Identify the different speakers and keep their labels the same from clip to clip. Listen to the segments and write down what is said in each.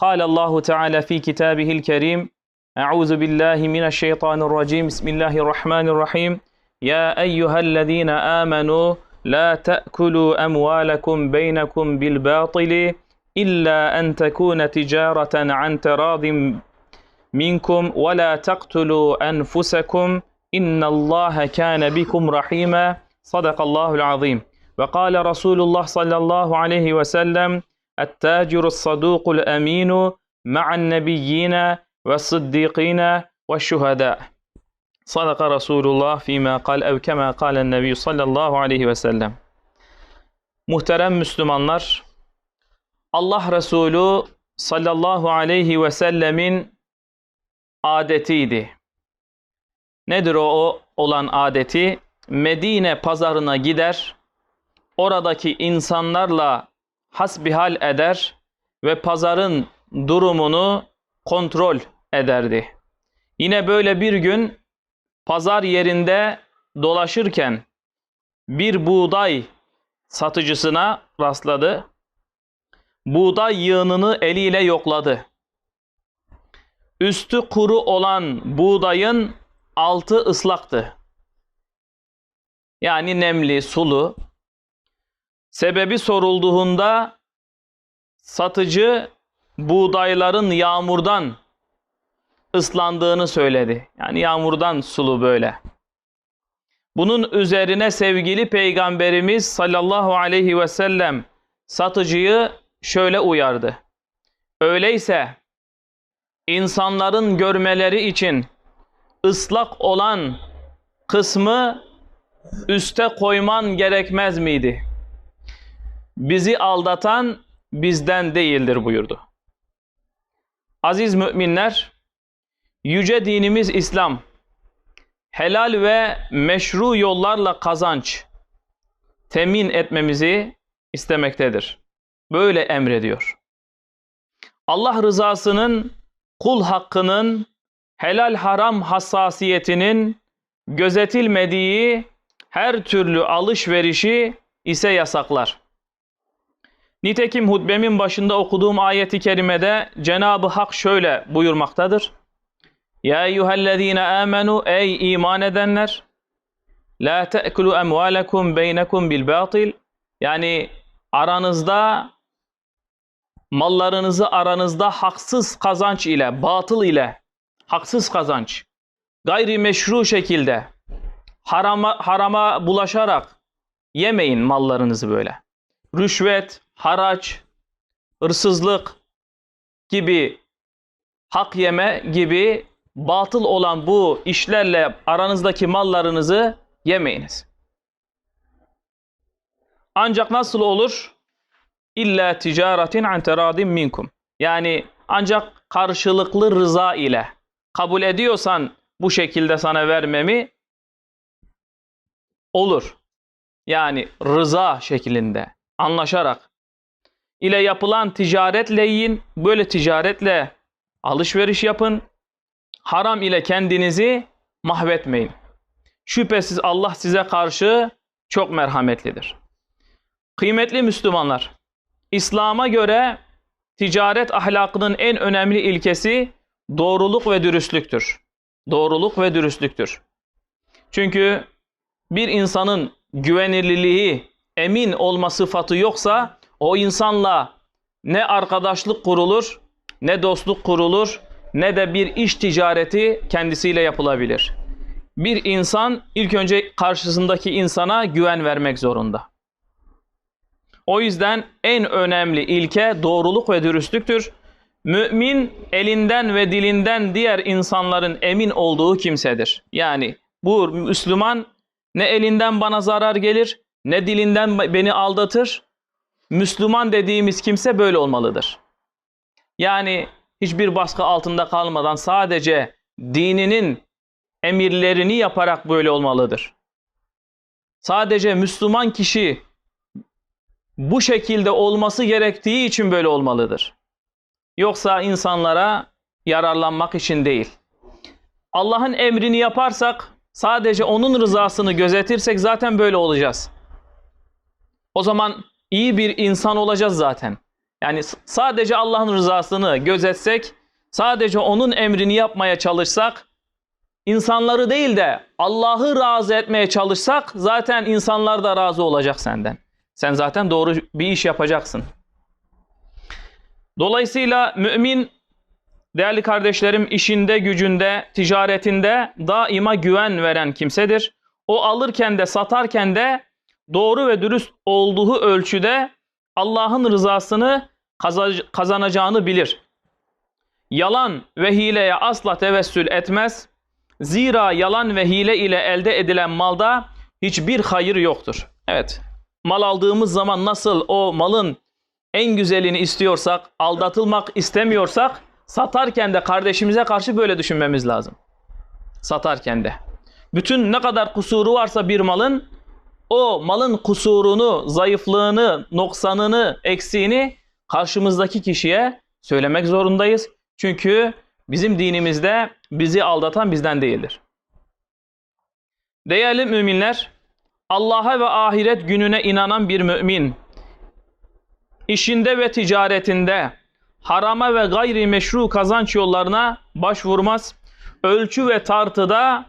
Speaker 1: قال الله تعالى في كتابه الكريم أعوذ بالله من الشيطان الرجيم بسم الله الرحمن الرحيم. يا أيها الذين آمنوا لا تأكلوا أموالكم بينكم بالباطل إلا أن تكون تجارة عن تراض منكم ولا تقتلوا أنفسكم. إن الله كان بكم رحيما. صدق الله العظيم. وقال رسول الله صلى الله عليه وسلم التاجر الصدوق الأمين مع النبيين والصديقين والشهداء صدق رسول الله فيما قال أو كما قال النبي صلى الله عليه وسلم Muhterem Müslümanlar, Allah Resulü sallallahu aleyhi ve sellemin adetiydi. Nedir o, o olan adeti? Medine pazarına gider, oradaki insanlarla hasbihal eder ve pazarın durumunu kontrol ederdi. Yine böyle bir gün pazar yerinde dolaşırken bir buğday satıcısına rastladı. Buğday yığınını eliyle yokladı. Üstü kuru olan buğdayın altı ıslaktı. Yani nemli, sulu. Sebebi sorulduğunda satıcı buğdayların yağmurdan ıslandığını söyledi. Yani yağmurdan sulu böyle. Bunun üzerine sevgili peygamberimiz sallallahu aleyhi ve sellem satıcıyı şöyle uyardı. Öyleyse insanların görmeleri için ıslak olan kısmı üste koyman gerekmez miydi? Bizi aldatan bizden değildir buyurdu. Aziz müminler, yüce dinimiz İslam, helal ve meşru yollarla kazanç temin etmemizi istemektedir. Böyle emrediyor. Allah rızasının, kul hakkının, helal haram hassasiyetinin gözetilmediği her türlü alışverişi ise yasaklar. Nitekim hutbemin başında okuduğum ayeti kerimede Cenab-ı Hak şöyle buyurmaktadır. Ya eyyühellezine amenu ey iman edenler la te'kulu emvalekum beynekum bil batil yani aranızda mallarınızı aranızda haksız kazanç ile batıl ile haksız kazanç gayri meşru şekilde harama, harama bulaşarak yemeyin mallarınızı böyle. Rüşvet, haraç, hırsızlık gibi hak yeme gibi batıl olan bu işlerle aranızdaki mallarınızı yemeyiniz. Ancak nasıl olur? İlla ticaretin an teradin minkum. Yani ancak karşılıklı rıza ile kabul ediyorsan bu şekilde sana vermemi olur. Yani rıza şeklinde anlaşarak ile yapılan ticaretle yiyin. Böyle ticaretle alışveriş yapın. Haram ile kendinizi mahvetmeyin. Şüphesiz Allah size karşı çok merhametlidir. Kıymetli Müslümanlar, İslam'a göre ticaret ahlakının en önemli ilkesi doğruluk ve dürüstlüktür. Doğruluk ve dürüstlüktür. Çünkü bir insanın güvenilirliği, emin olma sıfatı yoksa o insanla ne arkadaşlık kurulur, ne dostluk kurulur, ne de bir iş ticareti kendisiyle yapılabilir. Bir insan ilk önce karşısındaki insana güven vermek zorunda. O yüzden en önemli ilke doğruluk ve dürüstlüktür. Mümin elinden ve dilinden diğer insanların emin olduğu kimsedir. Yani bu Müslüman ne elinden bana zarar gelir, ne dilinden beni aldatır. Müslüman dediğimiz kimse böyle olmalıdır. Yani hiçbir baskı altında kalmadan sadece dininin emirlerini yaparak böyle olmalıdır. Sadece Müslüman kişi bu şekilde olması gerektiği için böyle olmalıdır. Yoksa insanlara yararlanmak için değil. Allah'ın emrini yaparsak, sadece onun rızasını gözetirsek zaten böyle olacağız. O zaman iyi bir insan olacağız zaten. Yani sadece Allah'ın rızasını gözetsek, sadece onun emrini yapmaya çalışsak, insanları değil de Allah'ı razı etmeye çalışsak zaten insanlar da razı olacak senden. Sen zaten doğru bir iş yapacaksın. Dolayısıyla mümin değerli kardeşlerim işinde, gücünde, ticaretinde daima güven veren kimsedir. O alırken de satarken de doğru ve dürüst olduğu ölçüde Allah'ın rızasını kaza- kazanacağını bilir. Yalan ve hileye asla tevessül etmez. Zira yalan ve hile ile elde edilen malda hiçbir hayır yoktur. Evet, mal aldığımız zaman nasıl o malın en güzelini istiyorsak, aldatılmak istemiyorsak, satarken de kardeşimize karşı böyle düşünmemiz lazım. Satarken de. Bütün ne kadar kusuru varsa bir malın, o malın kusurunu, zayıflığını, noksanını, eksiğini karşımızdaki kişiye söylemek zorundayız. Çünkü bizim dinimizde bizi aldatan bizden değildir. Değerli müminler, Allah'a ve ahiret gününe inanan bir mümin, işinde ve ticaretinde harama ve gayri meşru kazanç yollarına başvurmaz, ölçü ve tartıda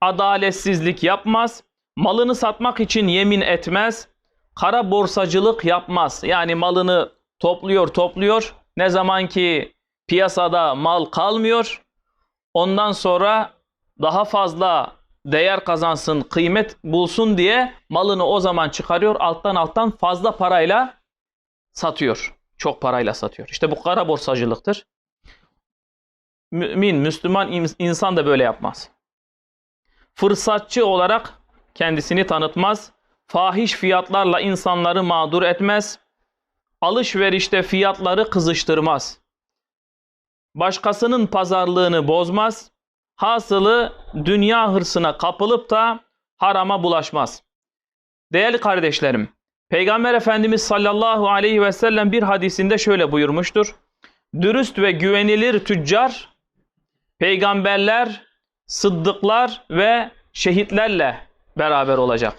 Speaker 1: adaletsizlik yapmaz, malını satmak için yemin etmez, kara borsacılık yapmaz. Yani malını topluyor topluyor, ne zaman ki piyasada mal kalmıyor, ondan sonra daha fazla değer kazansın, kıymet bulsun diye malını o zaman çıkarıyor, alttan alttan fazla parayla satıyor. Çok parayla satıyor. İşte bu kara borsacılıktır. Mümin, Müslüman ins- insan da böyle yapmaz. Fırsatçı olarak kendisini tanıtmaz. Fahiş fiyatlarla insanları mağdur etmez. Alışverişte fiyatları kızıştırmaz. Başkasının pazarlığını bozmaz. Hasılı dünya hırsına kapılıp da harama bulaşmaz. Değerli kardeşlerim, Peygamber Efendimiz sallallahu aleyhi ve sellem bir hadisinde şöyle buyurmuştur. Dürüst ve güvenilir tüccar, peygamberler, sıddıklar ve şehitlerle beraber olacak.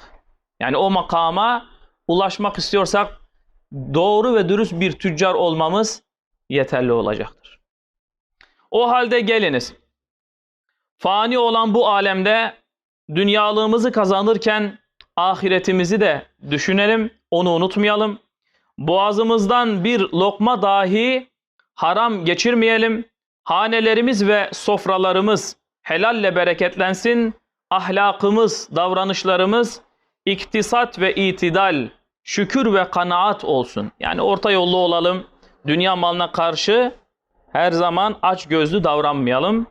Speaker 1: Yani o makama ulaşmak istiyorsak doğru ve dürüst bir tüccar olmamız yeterli olacaktır. O halde geliniz. Fani olan bu alemde dünyalığımızı kazanırken ahiretimizi de düşünelim, onu unutmayalım. Boğazımızdan bir lokma dahi haram geçirmeyelim. Hanelerimiz ve sofralarımız helalle bereketlensin. Ahlakımız, davranışlarımız iktisat ve itidal, şükür ve kanaat olsun. Yani orta yollu olalım. Dünya malına karşı her zaman aç gözlü davranmayalım.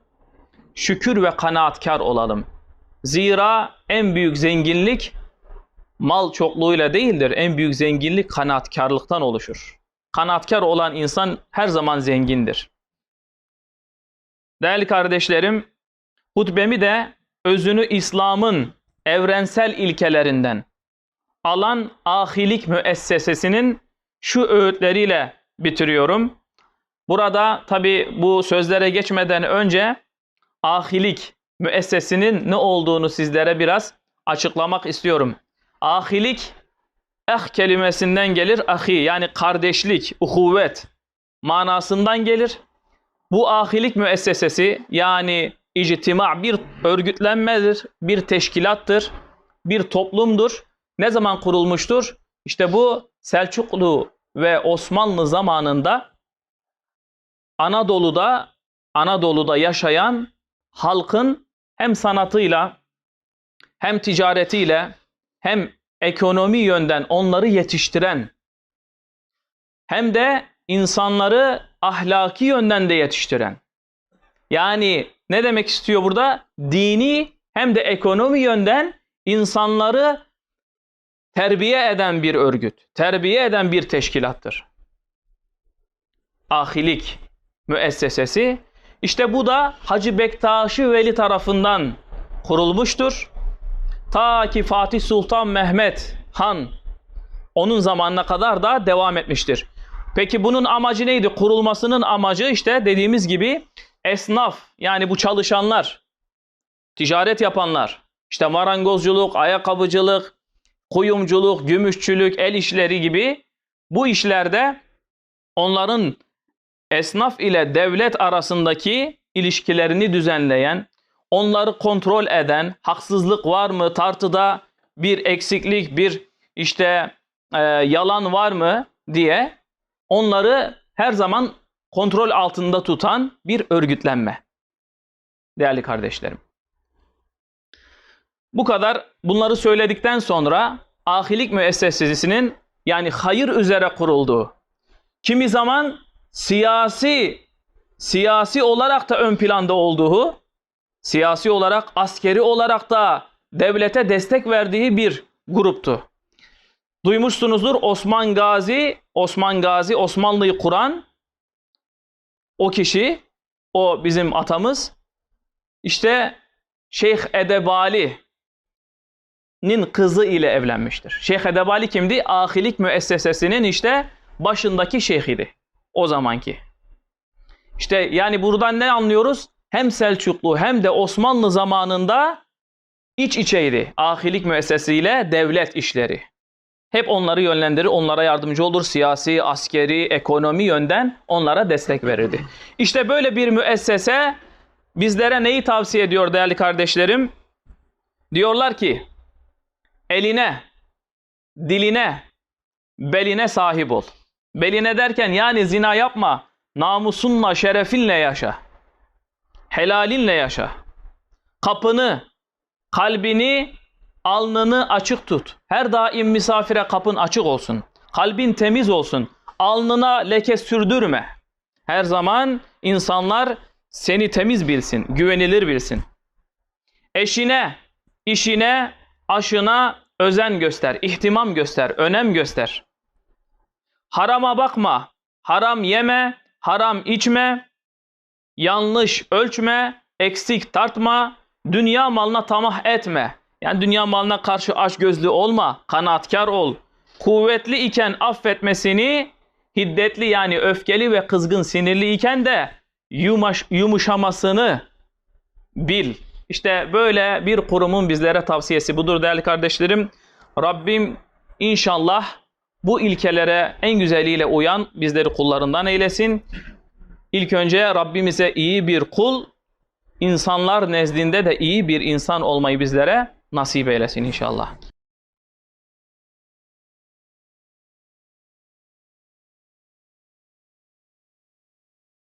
Speaker 1: Şükür ve kanaatkar olalım. Zira en büyük zenginlik mal çokluğuyla değildir. En büyük zenginlik kanaatkarlıktan oluşur. Kanaatkar olan insan her zaman zengindir. Değerli kardeşlerim, hutbemi de özünü İslam'ın evrensel ilkelerinden alan ahilik müessesesinin şu öğütleriyle bitiriyorum. Burada tabi bu sözlere geçmeden önce ahilik müessesinin ne olduğunu sizlere biraz açıklamak istiyorum. Ahilik eh kelimesinden gelir ahi yani kardeşlik, uhuvvet manasından gelir. Bu ahilik müessesesi yani ictima bir örgütlenmedir, bir teşkilattır, bir toplumdur. Ne zaman kurulmuştur? İşte bu Selçuklu ve Osmanlı zamanında Anadolu'da Anadolu'da yaşayan halkın hem sanatıyla hem ticaretiyle hem ekonomi yönden onları yetiştiren hem de insanları ahlaki yönden de yetiştiren. Yani ne demek istiyor burada? Dini hem de ekonomi yönden insanları terbiye eden bir örgüt, terbiye eden bir teşkilattır. Ahilik müessesesi. İşte bu da Hacı Bektaşi Veli tarafından kurulmuştur. Ta ki Fatih Sultan Mehmet Han onun zamanına kadar da devam etmiştir. Peki bunun amacı neydi? Kurulmasının amacı işte dediğimiz gibi esnaf yani bu çalışanlar, ticaret yapanlar, işte marangozculuk, ayakkabıcılık, kuyumculuk, gümüşçülük, el işleri gibi bu işlerde onların esnaf ile devlet arasındaki ilişkilerini düzenleyen, onları kontrol eden, haksızlık var mı, tartıda bir eksiklik, bir işte e, yalan var mı diye onları her zaman kontrol altında tutan bir örgütlenme. Değerli kardeşlerim. Bu kadar bunları söyledikten sonra ahilik müessesesinin yani hayır üzere kurulduğu, kimi zaman siyasi siyasi olarak da ön planda olduğu, siyasi olarak, askeri olarak da devlete destek verdiği bir gruptu. Duymuşsunuzdur Osman Gazi, Osman Gazi Osmanlı'yı kuran o kişi, o bizim atamız işte Şeyh Edebali'nin kızı ile evlenmiştir. Şeyh Edebali kimdi? Ahilik müessesesinin işte başındaki şeyhiydi o zamanki. İşte yani buradan ne anlıyoruz? Hem Selçuklu hem de Osmanlı zamanında iç içeydi. Ahilik müessesiyle devlet işleri. Hep onları yönlendirir, onlara yardımcı olur. Siyasi, askeri, ekonomi yönden onlara destek verirdi. İşte böyle bir müessese bizlere neyi tavsiye ediyor değerli kardeşlerim? Diyorlar ki eline, diline, beline sahip ol. Beline derken yani zina yapma. Namusunla, şerefinle yaşa. Helalinle yaşa. Kapını, kalbini, alnını açık tut. Her daim misafire kapın açık olsun. Kalbin temiz olsun. Alnına leke sürdürme. Her zaman insanlar seni temiz bilsin, güvenilir bilsin. Eşine, işine, aşına özen göster, ihtimam göster, önem göster. Harama bakma, haram yeme, haram içme, yanlış ölçme, eksik tartma, dünya malına tamah etme. Yani dünya malına karşı açgözlü olma, kanaatkar ol. Kuvvetli iken affetmesini, hiddetli yani öfkeli ve kızgın sinirli iken de yumaş, yumuşamasını bil. İşte böyle bir kurumun bizlere tavsiyesi budur değerli kardeşlerim. Rabbim inşallah bu ilkelere en güzeliyle uyan bizleri kullarından eylesin. İlk önce Rabbimize iyi bir kul, insanlar nezdinde de iyi bir insan olmayı bizlere nasip eylesin inşallah.